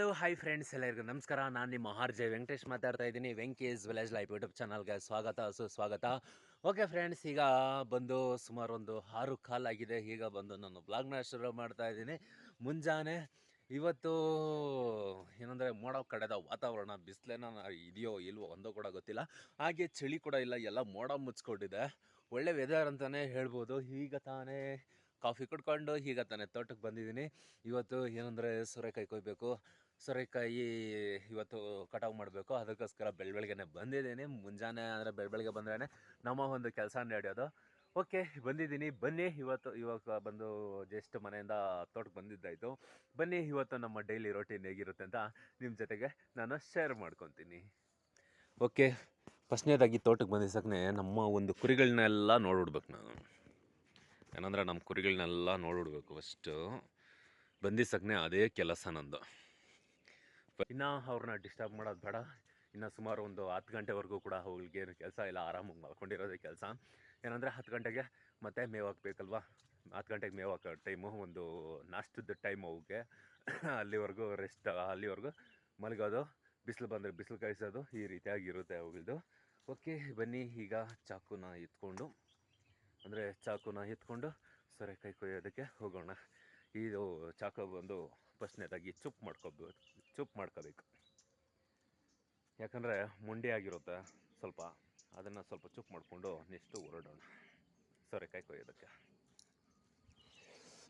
Hello hi friends ಎಲ್ಲರಿಗೂ ನಮಸ್ಕಾರ. ನಾನು ನಿಮ್ಮ ಆರ್ ಜೆ ವೆಂಕಟೇಶ್ ಮಾತಾಡ್ತಾ ಇದ್ದೀನಿ ವೆಂಕೇಶ್ ವಿಲೇಜ್ ಲೈಫ್ ಯೂಟ್ಯೂಬ್ ಚಾನಲ್ಗೆ ಸ್ವಾಗತ, ಸುಸ್ವಾಗತ. ಓಕೆ ಫ್ರೆಂಡ್ಸ್ ಈಗ ಬಂದು ಸುಮಾರು ಒಂದು ಆರು ಕಾಲಾಗಿದೆ ಈಗ ಬಂದು ನಾನು ಬ್ಲಾಗ್ನ ಶುರು ಮಾಡ್ತಾ ಇದ್ದೀನಿ. ಮುಂಜಾನೆ ಇವತ್ತು ಏನಂದರೆ ಮೋಡ ಕಡೆದ ವಾತಾವರಣ ಬಿಸಿಲೇನ ಇದೆಯೋ ಇಲ್ವೋ ಒಂದೋ ಕೂಡ ಗೊತ್ತಿಲ್ಲ. ಹಾಗೆ ಚಳಿ ಕೂಡ ಇಲ್ಲ, ಎಲ್ಲ ಮೋಡ ಮುಚ್ಕೊಂಡಿದೆ. ಒಳ್ಳೆ ವೆದರ್ ಅಂತಲೇ ಹೇಳ್ಬೋದು. ಈಗ ತಾನೇ ಕಾಫಿ ಕುಡ್ಕೊಂಡು, ಈಗ ತಾನೇ ತೋಟಕ್ಕೆ ಬಂದಿದ್ದೀನಿ. ಇವತ್ತು ಏನಂದರೆ ಕೈ ಕೊಯ್ಬೇಕು. ಸೋರೆಕಾಯಿ ಇವತ್ತು ಕಟಾವು ಮಾಡಬೇಕು. ಅದಕ್ಕೋಸ್ಕರ ಬೆಳ ಬೆಳಗ್ಗೆನೆ ಬಂದಿದ್ದೀನಿ. ಮುಂಜಾನೆ ಅಂದರೆ ಬೆಳ ಬೆಳಗ್ಗೆ ಬಂದ್ರೇ ನಮ್ಮ ಒಂದು ಕೆಲಸ ನಡೆಯೋದು. ಓಕೆ, ಬಂದಿದ್ದೀನಿ. ಬನ್ನಿ, ಇವತ್ತು ಇವಾಗ ಬಂದು ಜಸ್ಟ್ ಮನೆಯಿಂದ ತೋಟಕ್ಕೆ ಬಂದಿದ್ದಾಯಿತು. ಬನ್ನಿ, ಇವತ್ತು ನಮ್ಮ ಡೈಲಿ ರೊಟೀನ್ ಹೇಗಿರುತ್ತೆ ಅಂತ ನಿಮ್ಮ ಜೊತೆಗೆ ನಾನು ಶೇರ್ ಮಾಡ್ಕೊತೀನಿ. ಓಕೆ, ಫಸ್ಟ್ನೇದಾಗಿ ತೋಟಕ್ಕೆ ಬಂದಿಸಕ್ಕೆ ನಮ್ಮ ಒಂದು ಕುರಿಗಳನ್ನೆಲ್ಲ ನೋಡಿಬಿಡ್ಬೇಕು ನಾನು. ಏನಂದ್ರೆ ನಮ್ಮ ಕುರಿಗಳನ್ನೆಲ್ಲ ನೋಡಿಡ್ಬೇಕು ಫಸ್ಟು ಬಂದಿಸಕ್ಕೆ ಅದೇ ಕೆಲಸ ನಂದು. ಇನ್ನು ಅವ್ರನ್ನ ಡಿಸ್ಟರ್ಬ್ ಮಾಡೋದು ಬೇಡ. ಇನ್ನು ಸುಮಾರು ಒಂದು ಹತ್ತು ಗಂಟೆವರೆಗೂ ಕೂಡ ಅವ್ಳಿಗೆ ಏನು ಕೆಲಸ ಇಲ್ಲ, ಆರಾಮಾಗಿ ಮಲ್ಕೊಂಡಿರೋದೇ ಕೆಲಸ. ಏನಂದರೆ ಹತ್ತು ಗಂಟೆಗೆ ಮತ್ತೆ ಮೇವು ಹಾಕ್ಬೇಕಲ್ವಾ? ಹತ್ತು ಗಂಟೆಗೆ ಮೇವು ಹಾಕೋ ಟೈಮು ಒಂದು ನಾಷ್ಟದ ಟೈಮ್ ಅವ್ಗೆ. ಅಲ್ಲಿವರೆಗೂ ರೆಸ್ಟ್ ಅಲ್ಲಿವರೆಗೂ ಮಲಗೋದು, ಬಿಸಿಲು ಬಂದರೆ ಬಿಸಿಲು ಕಾಯಿಸೋದು, ಈ ರೀತಿಯಾಗಿರುತ್ತೆ ಅವುಗಳದ್ದು ಓಕೆ, ಬನ್ನಿ, ಈಗ ಚಾಕುನ ಎತ್ಕೊಂಡು, ಅಂದರೆ ಚಾಕುನ ಎತ್ಕೊಂಡು ಕೈ ಕೊಯ್ಯೋದಕ್ಕೆ ಹೋಗೋಣ. ಇದು ಚಾಕು ಬಂದು ಫಸ್ಟ್ನೇದಾಗಿ ಚುಪ್ ಮಾಡ್ಕೋಬೇಕು ಚುಪ್ ಮಾಡ್ಕೋಬೇಕು. ಯಾಕಂದರೆ ಮುಂಡಿ ಆಗಿರುತ್ತೆ ಸ್ವಲ್ಪ, ಅದನ್ನು ಸ್ವಲ್ಪ ಚುಪ್ ಮಾಡಿಕೊಂಡು ನೆಕ್ಸ್ಟು ಹೊರಡೋಣ. ಸೋರೆಕಾಯಿ ಕೊಯ್ಯೋದಕ್ಕೆ.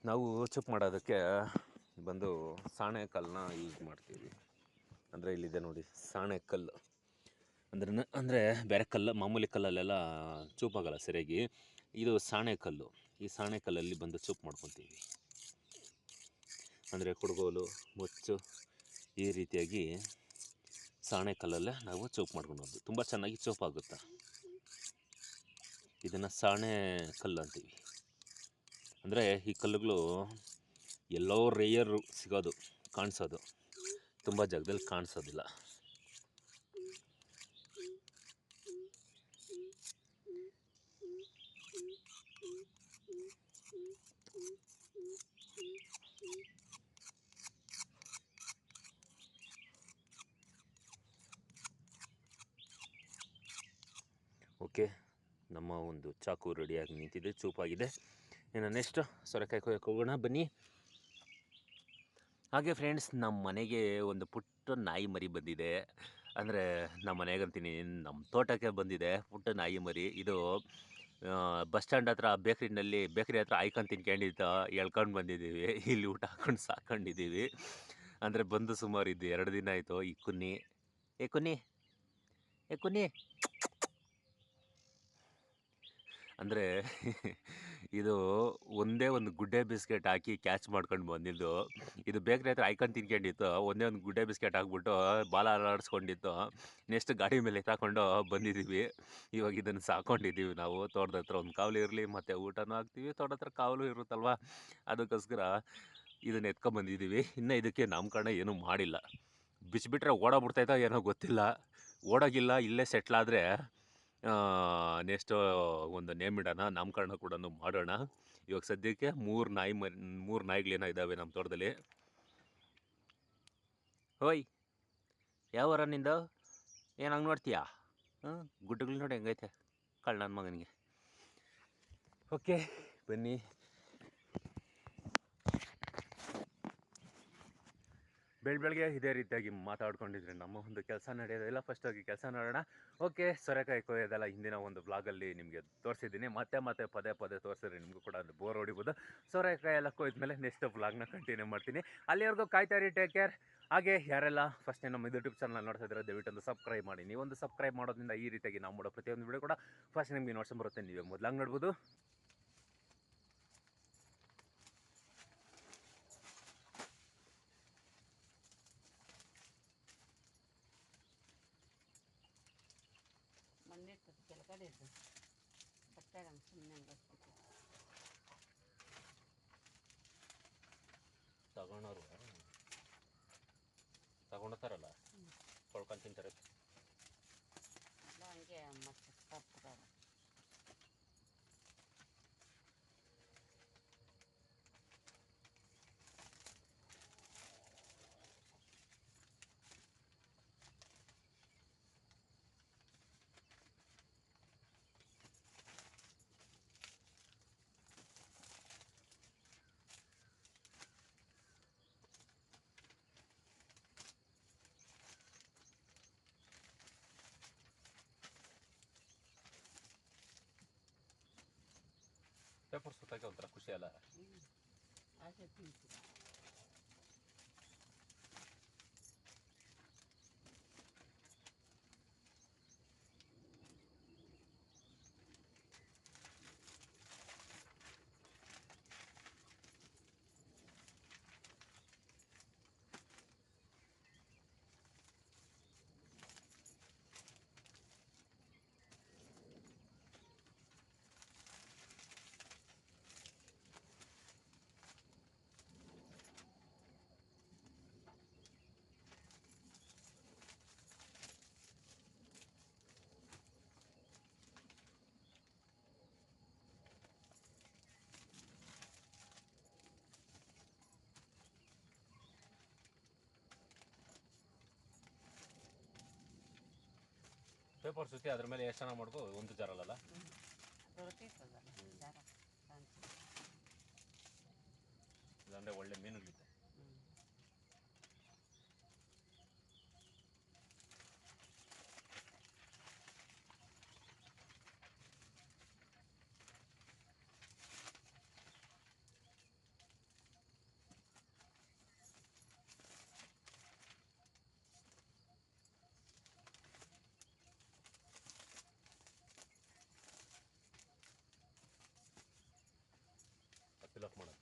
ನಾವು ಚೂಪ್ ಮಾಡೋದಕ್ಕೆ ಬಂದು ಸಾಣೆಕಲ್ಲನ್ನ ಯೂಸ್ ಮಾಡ್ತೀವಿ. ಅಂದರೆ ಇಲ್ಲಿದೆ ನೋಡಿ, ಸಾಣೆಕಲ್ಲು. ಅಂದ್ರೆ ಅಂದರೆ ಬೇರೆ ಕಲ್ಲು, ಮಾಮೂಲಿ ಕಲ್ಲಲ್ಲೆಲ್ಲ ಚೂಪಾಗಲ್ಲ ಸರಿಯಾಗಿ. ಇದು ಸಾಣೆಕಲ್ಲು. ಈ ಸಾಣೆಕಲ್ಲಲ್ಲಿ ಬಂದು ಚೂಪ್ ಮಾಡ್ಕೊತೀವಿ ಅಂದರೆ ಕುಡ್ಗೋಲು, ಮುಚ್ಚು ಈ ರೀತಿಯಾಗಿ ಸಾಣೆ ಕಲ್ಲಲ್ಲೇ ನಾವು ಚೂಪ್ ಮಾಡ್ಕೊಳೋದು ತುಂಬ ಚೆನ್ನಾಗಿ ಚೌಪಾಗುತ್ತೆ ಇದನ್ನು ಸಾಣೆ ಕಲ್ಲು ಅಂತೀವಿ. ಅಂದರೆ ಈ ಕಲ್ಲುಗಳು ಎಲ್ಲೋ ರೇಯರ್ ಸಿಗೋದು, ಕಾಣಿಸೋದು. ತುಂಬ ಜಾಗದಲ್ಲಿ ಕಾಣಿಸೋದಿಲ್ಲ. ಓಕೆ. ನಮ್ಮ ಒಂದು ಚಾಕು ರೆಡಿಯಾಗಿ ನಿಂತಿದೆ, ಚೂಪಾಗಿದೆ. ಇನ್ನು ನೆಕ್ಸ್ಟ್ ಸೊರೆಕಾಯಿ ಕೊಯ್ಯಕ್ಕೆ ಹೋಗೋಣ, ಬನ್ನಿ. ಹಾಗೆ ಫ್ರೆಂಡ್ಸ್ ನಮ್ಮ ಮನೆಗೆ ಒಂದು ಪುಟ್ಟ ನಾಯಿ ಮರಿ ಬಂದಿದೆ. ಅಂದರೆ ನಮ್ಮ ಮನೆಗೆ ಅಂತೀನಿ ನಮ್ಮ ತೋಟಕ್ಕೆ ಬಂದಿದೆ ಪುಟ್ಟ ನಾಯಿ ಮರಿ. ಇದು ಬಸ್ ಸ್ಟ್ಯಾಂಡ್ ಹತ್ರ, ಬೇಕ್ರಿನಲ್ಲಿ, ಬೇಕ್ರಿ ಹತ್ರ ಆಯ್ಕೊಂಡು ತಿನ್ಕೊಂಡಿದ್ದ ಎಳ್ಕೊಂಡು ಬಂದಿದ್ದೀವಿ. ಇಲ್ಲಿ ಊಟ ಹಾಕೊಂಡು ಸಾಕೊಂಡಿದ್ದೀವಿ. ಅಂದರೆ ಬಂದು ಸುಮಾರು ಇದ್ದು ಎರಡು ದಿನ ಆಯಿತು. ಈ ಕುನ್ನಿ, ಏ ಕುನ್ನಿ ಏ ಕುನ್ನಿ. ಅಂದರೆ ಇದು ಒಂದೇ ಒಂದು ಗುಡ್ಡೆ ಬಿಸ್ಕೆಟ್ ಹಾಕಿ ಕ್ಯಾಚ್ ಮಾಡ್ಕೊಂಡು ಬಂದಿದ್ದು. ಇದು ಬೇಕರಿ ಹತ್ರ ಐಕನ್ ತಿನ್ಕೊಂಡಿತ್ತು. ಒಂದೇ ಒಂದು ಗುಡ್ಡೆ ಬಿಸ್ಕೆಟ್ ಹಾಕ್ಬಿಟ್ಟು ಬಾಲ ಅಲಾಡಿಸ್ಕೊಂಡಿತ್ತು ನೆಕ್ಸ್ಟ್ ಗಾಡಿ ಮೇಲೆ ಎತ್ತಾಕೊಂಡು ಬಂದಿದ್ದೀವಿ ಇವಾಗ ಇದನ್ನು ಸಾಕೊಂಡಿದ್ದೀವಿ ನಾವು. ತೋಟದ ಹತ್ರ ಒಂದು ಕಾವಲು ಇರಲಿ, ಮತ್ತು ಊಟನೂ ಹಾಕ್ತೀವಿ. ತೋಟದ ಹತ್ರ ಕಾವಲು ಇರುತ್ತಲ್ವ? ಅದಕ್ಕೋಸ್ಕರ ಇದನ್ನು ಎತ್ಕೊಂಬಂದಿದ್ದೀವಿ ಇನ್ನು ಇದಕ್ಕೆ ನಾಮಕರಣ ಏನೂ ಮಾಡಿಲ್ಲ. ಬಿಚ್ಚಿಬಿಟ್ರೆ ಓಡೋಗ್ಬಿಡ್ತಾಯ್ತೋ ಏನೋ ಗೊತ್ತಿಲ್ಲ. ಓಡೋಗಿಲ್ಲ, ಇಲ್ಲೇ ಸೆಟ್ಲಾದರೆ ನೆಕ್ಸ್ಟು ಒಂದು ನೇಮ್ ಇಡೋಣ ನಾಮಕರಣ ಕೂಡ ಮಾಡೋಣ. ಇವಾಗ ಸದ್ಯಕ್ಕೆ ಮೂರು ನಾಯಿ ಮ ಮೂರು ನಾಯಿಗಳೇನೋ ಇದ್ದಾವೆ ನಮ್ಮ ತೋಟದಲ್ಲಿ. ಹೋಯ್ ಯಾವ ನಿಂದ ನಿಂದು? ಏನು ಹಂಗೆ ನೋಡ್ತೀಯಾ? ಹಾಂ ಗುಡ್ಡಗಳು ನೋಡಿ ಹೆಂಗೈತೆ. ಕಳ್ಳ ನನ್ನ ಮಗನಿಗೆ. ಓಕೆ ಬನ್ನಿ. ಬೆಳ ಬೆಳಗ್ಗೆ ಇದೇ ರೀತಿಯಾಗಿ ಮಾತಾಡ್ಕೊಂಡಿದ್ರೆ ನಮ್ಮ ಒಂದು ಕೆಲಸ ನಡೆಯೋದಿಲ್ಲ ಫಸ್ಟಾಗಿ ಕೆಲಸ ನೋಡೋಣ. ಓಕೆ ಸೊರೆಕಾಯಿ ಕೊಯ್ಯೋದೆಲ್ಲ ಹಿಂದಿನ ಒಂದು ಬ್ಲಾಗಲ್ಲಿ ನಿಮಗೆ ತೋರಿಸಿದ್ದೀನಿ. ಮತ್ತೆ ಮತ್ತೆ ಪದೇ ಪದೇ ತೋರಿಸಿದ್ರೆ ನಿಮಗೂ ಕೂಡ ಒಂದು ಬೋರ್ ಹೊಡಿಬೋದು. ಸೊರೆಕಾಯಿ ಎಲ್ಲ ಕೊಯ್ದ್ಮೇಲೆ ನೆಕ್ಸ್ಟ್ ಬ್ಲಾಗ್ನ ಕಂಟಿನ್ಯೂ ಮಾಡ್ತೀನಿ. ಅಲ್ಲಿವರೆಗೂ ಕಾಯ್ತಾರಿ ಟೇಕ್ ಕೇರ್ ಹಾಗೆ ಯಾರೆಲ್ಲ ಫಸ್ಟ್ ನಮ್ಮ ಯೂಟ್ಯೂಬ್ ಚಾನಲ್ ನೋಡ್ತಾ ದಯವಿಟ್ಟು ಒಂದು ಸಬ್ಸ್ಕ್ರೈಬ್ ಮಾಡಿ. ನೀವೊಂದು ಸಬ್ಸ್ಕ್ರೈಬ್ ಮಾಡೋದ್ರಿಂದ ಈ ರೀತಿಯಾಗಿ ನಾವು ಮಾಡೋ ಪ್ರತಿಯೊಂದು ವಿಡಿಯೋ ಕೂಡ ಫಸ್ಟ್ ನಿಮಗೆ ನೋಡ್ಸ್ಕೊಂಡ್ ಬರುತ್ತೆ. ನೀವೇ ಮೊದಲಾಗಿ ನೋಡ್ಬೋದು. ತಗೊಂಡವ್ರು. ತಗೊಂಡತಾರಲ್ಲ ಕೊಳ್ಕೊಂಡು ತಿಂತಾರೆ ಎಲ್ಲ ಹಂಗೆ ಮತ್ತೆ ತಪ್ಪದ ಪೇಪರ್ ಸುತ್ತಾಕೆ ಒಂಥರ ಖುಷಿ ಅಲ್ಲ ಪೇಪರ್ ಸುತ್ತಿ ಅದ್ರ ಮೇಲೆ ಎಷ್ಟು ಚೆನ್ನಾಗಿ ಮಾಡ್ಕೋ ಒಂದು ಜಾರಲ್ಲ ಹ್ಞೂ ದೊರಕೈತದಲ್ಲ ದಾರ ಕಾಣಿಸಿ ಇಲ್ಲಾಂದ್ರೆ ಒಳ್ಳೆ ಮೀನುಗಳಿದೆ ಹ್ಞೂ ಫಿಲಪ್ ಮಾಡೋದು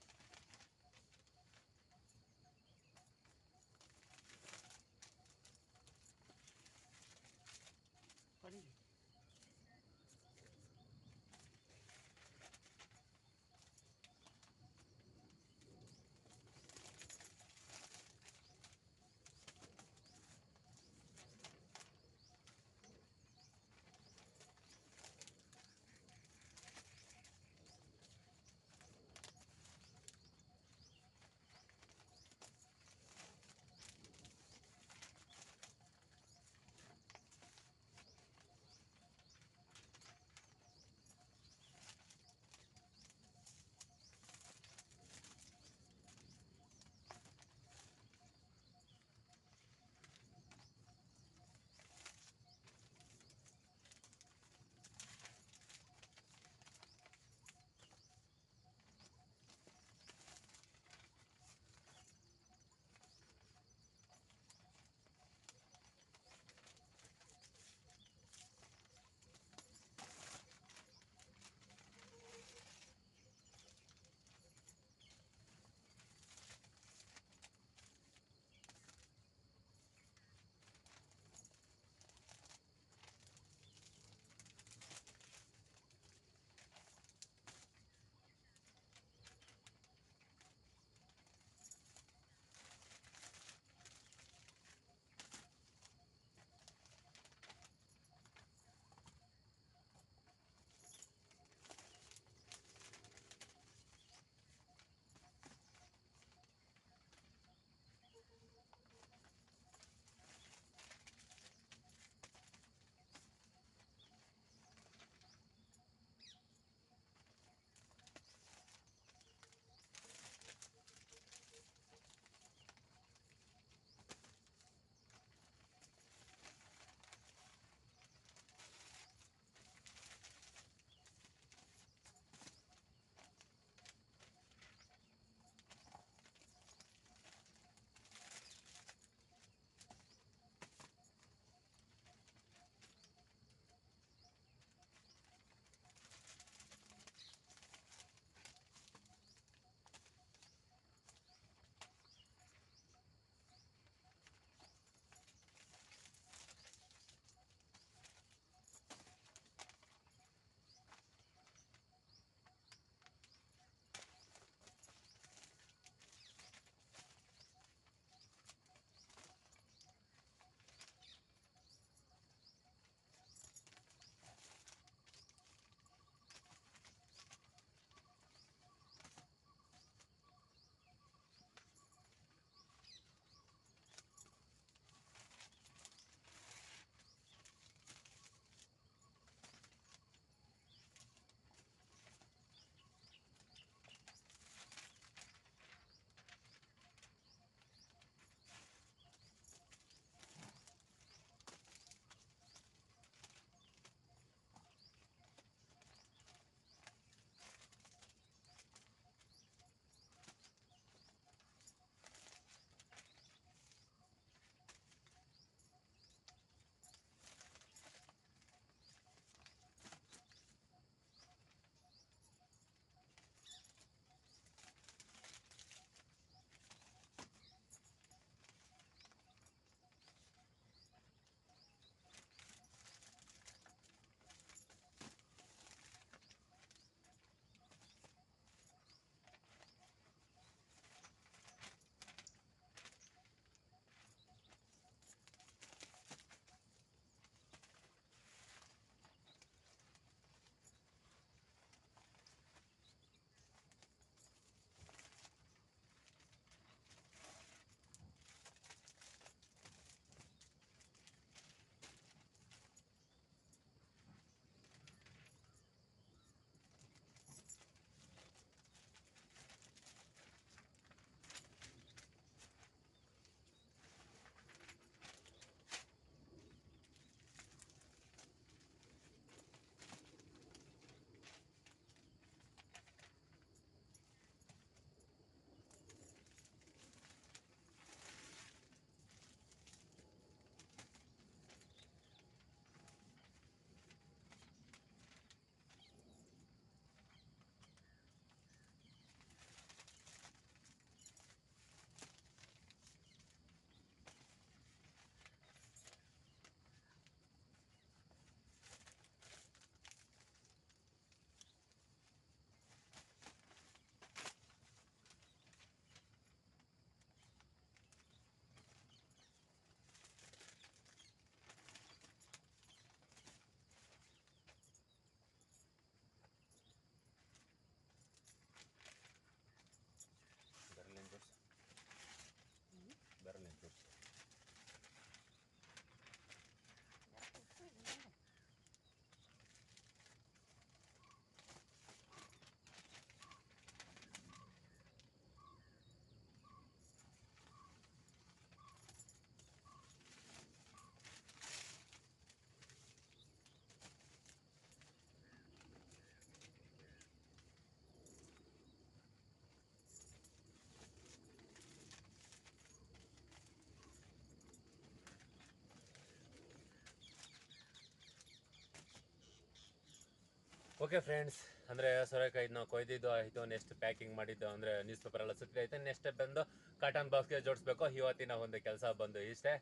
ಓಕೆ ಫ್ರೆಂಡ್ಸ್ ಅಂದರೆ ಸೋರೆಕಾಯಿ ನಾವು ಕೊಯ್ದಿದ್ದು ಆಯಿತು ನೆಕ್ಸ್ಟ್ ಪ್ಯಾಕಿಂಗ್ ಮಾಡಿದ್ದು, ಅಂದರೆ ನ್ಯೂಸ್ ಪೇಪರ್ ಎಲ್ಲ ಸುತ್ತಿ ಆಯಿತು ನೆಕ್ಸ್ಟ್ ಬಂದು ಕಾಟನ್ ಬಾಕ್ಸ್ಗೆ ಜೋಡಿಸ್ಬೇಕು. ಇವತ್ತಿನ ಒಂದು ಕೆಲಸ ಬಂದು ಇಷ್ಟೇ.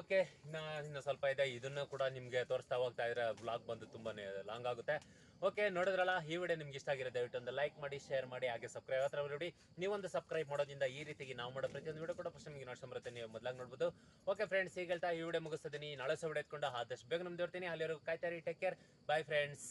ಓಕೆ ಇನ್ನು ಇನ್ನು ಸ್ವಲ್ಪ ಇದೆ. ಇದನ್ನು ಕೂಡ ನಿಮಗೆ ತೋರಿಸ್ತಾ ಹೋಗ್ತಾ ಇದ್ರೆ ಬ್ಲಾಗ್ ಬಂದು ತುಂಬಾ ಲಾಂಗ್ ಆಗುತ್ತೆ. ಓಕೆ ನೋಡಿದ್ರಲ್ಲ, ಈ ವಿಡಿಯೋ ನಿಮ್ಗೆ ಇಷ್ಟ ಆಗಿರೋ ದಯವಿಟ್ಟು ಒಂದು ಲೈಕ್ ಮಾಡಿ ಶೇರ್ ಮಾಡಿ, ಹಾಗೆ ಸಬ್ಸ್ಕ್ರೈಬ್ ಹತ್ರ ನೋಡಿ ನೀವೊಂದು ಸಬ್ಸ್ಕ್ರೈಬ್ ಮಾಡೋದ್ರಿಂದ ಈ ರೀತಿಗೆ ನಾವು ಮಾಡೋ ಪ್ರತಿಯೊಂದು ವಿಡಿಯೋ ಕೂಡ ಫಸ್ಟ್ ನಿಮಗೆ ನೋಡ್ಸ್ಕೊಂಡ್ ಬರುತ್ತೆ. ನೀವು ಮೊದಲಾಗಿ ನೋಡ್ಬೋದು. ಓಕೆ ಫ್ರೆಂಡ್ಸ್ ಈಗ ಈ ವಿಡಿಯೋ ಮುಗಿಸ್ತೀನಿ ನಾಳೆ ಸಹ ವಿಡಿಯೋ ಎತ್ಕೊಂಡು ಆದಷ್ಟು ಬೇಗ ನಮ್ದು ಇರ್ತೀನಿ. ಅಲ್ಲಿವರೆಗೂ ಕಾಯ್ತಾರಿ ಟೇಕ್ ಕೇರ್ ಬಾಯ್ ಫ್ರೆಂಡ್ಸ್